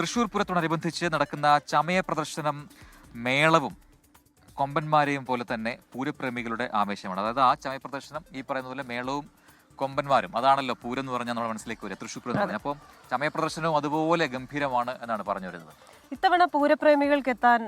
തൃശൂർ പൂരത്തോടനുബന്ധിച്ച് നടക്കുന്ന ചമയ പ്രദർശനം മേളവും കൊമ്പന്മാരെയും പോലെ തന്നെ പൂരപ്രേമികളുടെ ആവേശമാണ്. അതായത് ആ ചമയ പ്രദർശനം ഈ പറയുന്ന പോലെ മേളവും കൊമ്പന്മാരും അതാണല്ലോ പൂരം എന്ന് പറഞ്ഞാൽ നമ്മുടെ മനസ്സിലേക്ക് വരിക തൃശൂർ പൂരം പറഞ്ഞാൽ. അപ്പം ചമയ പ്രദർശനവും അതുപോലെ ഗംഭീരമാണ് എന്നാണ് പറഞ്ഞു വരുന്നത്. ഇത്തവണ പൂരപ്രേമികൾക്ക് എത്താൻ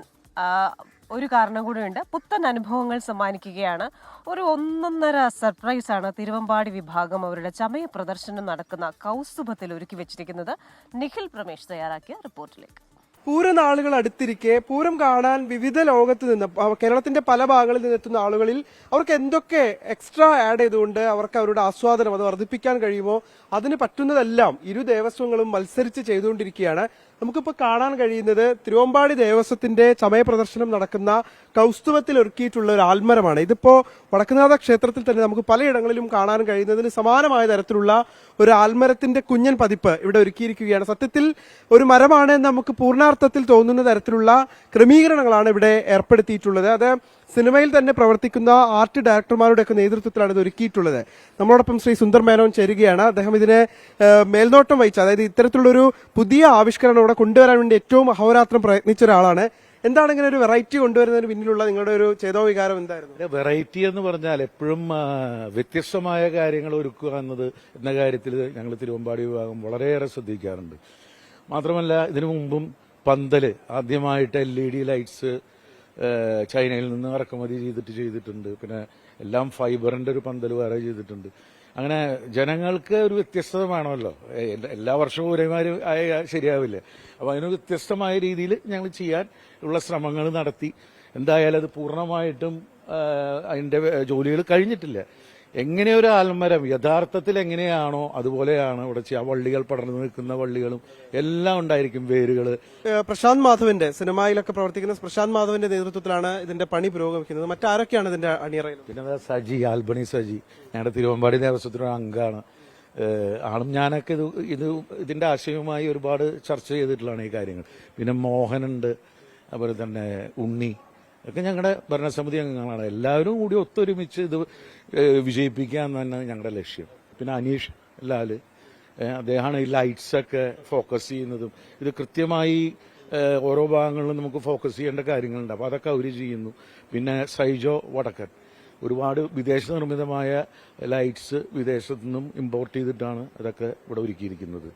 ഒരു കാരണം കൂടിയുണ്ട്. പുത്തൻ അനുഭവങ്ങൾ സമ്മാനിക്കുകയാണ്. ഒരു ഒന്നൊന്നര സർപ്രൈസാണ് തിരുവമ്പാടി വിഭാഗം അവരുടെ ചമയ പ്രദർശനം നടക്കുന്ന കൗസുഭത്തിൽ ഒരുക്കി വെച്ചിരിക്കുന്നത്. നിഖിൽ പ്രമേഷ് തയ്യാറാക്കിയ റിപ്പോർട്ടിലേക്ക്. പൂരം പൂരനാളുകൾ അടുത്തിരിക്കെ പൂരം കാണാൻ വിവിധ ലോകത്ത് നിന്ന് കേരളത്തിന്റെ പല ഭാഗങ്ങളിൽ നിന്ന് എത്തുന്ന ആളുകളിൽ അവർക്ക് എന്തൊക്കെ എക്സ്ട്രാ ആഡ് ചെയ്തുകൊണ്ട് അവർക്ക് അവരുടെ ആസ്വാദനം അത് വർദ്ധിപ്പിക്കാൻ കഴിയുമോ അതിന് പറ്റുന്നതെല്ലാം ഇരു ദേവസ്വങ്ങളും മത്സരിച്ച് ചെയ്തുകൊണ്ടിരിക്കുകയാണ്. നമുക്കിപ്പോൾ കാണാൻ കഴിയുന്നത് തിരുവമ്പാടി ദേവസ്വത്തിന്റെ ചമയ പ്രദർശനം നടക്കുന്ന കൗസ്തുവത്തിൽ ഒരുക്കിയിട്ടുള്ള ഒരു ആൽമരമാണ്. ഇതിപ്പോ വടക്കുനാഥ ക്ഷേത്രത്തിൽ തന്നെ നമുക്ക് പലയിടങ്ങളിലും കാണാൻ കഴിയുന്നതിന് സമാനമായ തരത്തിലുള്ള ഒരു ആൽമരത്തിന്റെ കുഞ്ഞൻ പതിപ്പ് ഇവിടെ ഒരുക്കിയിരിക്കുകയാണ്. സത്യത്തിൽ ഒരു മരമാണ് നമുക്ക് പൂർണാർത്ഥത്തിൽ തോന്നുന്ന തരത്തിലുള്ള ക്രമീകരണങ്ങളാണ് ഇവിടെ ഏർപ്പെടുത്തിയിട്ടുള്ളത്. അത് സിനിമയിൽ തന്നെ പ്രവർത്തിക്കുന്ന ആർട്ട് ഡയറക്ടർമാരുടെ ഒക്കെ നേതൃത്വത്തിലാണ് ഇത് ഒരുക്കിയിട്ടുള്ളത്. നമ്മളോടൊപ്പം ശ്രീ സുന്ദർ മേനോൻ ചേരുകയാണ്. അദ്ദേഹം ഇതിനെ മേൽനോട്ടം വഹിച്ച അതായത് ഇത്തരത്തിലുള്ളൊരു പുതിയ ആവിഷ്കരണം ഇവിടെ കൊണ്ടുവരാൻ വേണ്ടി ഏറ്റവും അഹോരാത്രം പ്രയത്നിച്ച ഒരാളാണ്. എന്താണ് ഇങ്ങനെ ഒരു വെറൈറ്റി കൊണ്ടുവരുന്നതിന് പിന്നിലുള്ള നിങ്ങളുടെ ഒരു ചേതോ വികാരം എന്തായിരുന്നു വെറൈറ്റി എന്ന് പറഞ്ഞാൽ എപ്പോഴും വ്യത്യസ്തമായ കാര്യങ്ങൾ ഒരുക്കുക എന്നത് എന്ന കാര്യത്തിൽ ഞങ്ങൾ തിരുവമ്പാടി വിഭാഗം വളരെയേറെ ശ്രദ്ധിക്കാറുണ്ട്. മാത്രമല്ല ഇതിനു മുമ്പും പന്തൽ ആദ്യമായിട്ട് എൽ ഇ ഡി ലൈറ്റ്സ് ചൈനയിൽ നിന്ന് ഇറക്കുമതി ചെയ്തിട്ട് ചെയ്തിട്ടുണ്ട്. പിന്നെ എല്ലാം ഫൈബറിന്റെ ഒരു പന്തൽ വേറെ ചെയ്തിട്ടുണ്ട്. അങ്ങനെ ജനങ്ങൾക്ക് ഒരു വ്യത്യസ്തത വേണമല്ലോ. എല്ലാ- വർഷവും ഒരേമാതിരി ആയാൽ ശരിയാവില്ല. അപ്പോൾ അതിന് വ്യത്യസ്തമായ രീതിയിൽ ഞങ്ങൾ ചെയ്യാൻ ഉള്ള ശ്രമങ്ങൾ നടത്തി. എന്തായാലും അത് പൂർണമായിട്ടും അതിന്റെ ജോലികൾ കഴിഞ്ഞിട്ടില്ല. എങ്ങനെ ഒരു ആൽമരം യഥാർത്ഥത്തിൽ എങ്ങനെയാണോ അതുപോലെയാണ് ഇവിടെ ആ വള്ളികൾ പടർന്നു നിൽക്കുന്ന വള്ളികളും എല്ലാം ഉണ്ടായിരിക്കും വേരുകൾ പ്രശാന്ത് മാധവന്റെ സിനിമയിലൊക്കെ പ്രവർത്തിക്കുന്ന പ്രശാന്ത് മാധവന്റെ നേതൃത്വത്തിലാണ് ഇതിന്റെ പണി പുരോഗമിക്കുന്നത്. മറ്റാരൊക്കെയാണ് ഇതിന്റെ അണിയറയിൽ പിന്നെ സജി ആൽബണി സജി. ഞങ്ങളുടെ തിരുവമ്പാടി ദേവസ്വത്തിനുള്ള അംഗമാണ് ആളും ഞാനൊക്കെ ഇത് ഇത് ഇതിന്റെ ആശയവുമായി ഒരുപാട് ചർച്ച ചെയ്തിട്ടുള്ളതാണ് ഈ കാര്യങ്ങൾ. പിന്നെ മോഹനുണ്ട് അതുപോലെ തന്നെ ഉണ്ണി. ഒക്കെ ഞങ്ങളുടെ ഭരണസമിതി അംഗങ്ങളാണ്. എല്ലാവരും കൂടി ഒത്തൊരുമിച്ച് ഇത് വിജയിപ്പിക്കുക എന്ന് തന്നെ ഞങ്ങളുടെ ലക്ഷ്യം. പിന്നെ അനീഷ് ഏഹ് അദ്ദേഹമാണ് ഈ ലൈറ്റ്സൊക്കെ ഫോക്കസ് ചെയ്യുന്നതും. ഇത് കൃത്യമായി ഓരോ ഭാഗങ്ങളിലും നമുക്ക് ഫോക്കസ് ചെയ്യേണ്ട കാര്യങ്ങളുണ്ട്. അപ്പോൾ അതൊക്കെ അവർ ചെയ്യുന്നു. പിന്നെ സൈജോ വടക്കൻ. ഒരുപാട് വിദേശ നിർമ്മിതമായ ലൈറ്റ്സ് വിദേശത്തു നിന്നും ഇമ്പോർട്ട് ചെയ്തിട്ടാണ് അതൊക്കെ ഇവിടെ ഒരുക്കിയിരിക്കുന്നത്.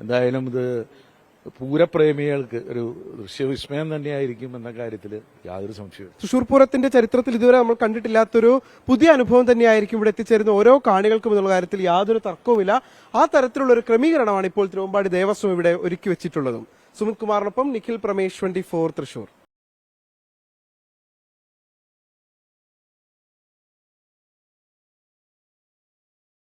എന്തായാലും ഇത് പൂരപ്രേമികൾക്ക് ഒരു ദൃശ്യവിസ്മയം തന്നെയായിരിക്കും എന്ന കാര്യത്തിൽ യാതൊരു സംശയവും തൃശൂർ പൂരത്തിന്റെ ചരിത്രത്തിൽ ഇതുവരെ നമ്മൾ കണ്ടിട്ടില്ലാത്തൊരു പുതിയ അനുഭവം തന്നെയായിരിക്കും ഇവിടെ എത്തിച്ചേരുന്ന ഓരോ കാണികൾക്കും എന്നുള്ള കാര്യത്തിൽ യാതൊരു തർക്കവുമില്ല. ആ തരത്തിലുള്ള ഒരു ക്രമീകരണമാണ് ഇപ്പോൾ തിരുവമ്പാടി ദേവസ്വം ഇവിടെ ഒരുക്കി വെച്ചിട്ടുള്ളതും. സുമിത് കുമാറിനൊപ്പം നിഖിൽ പ്രമേഷ് ട്വന്റി ഫോർ തൃശൂർ.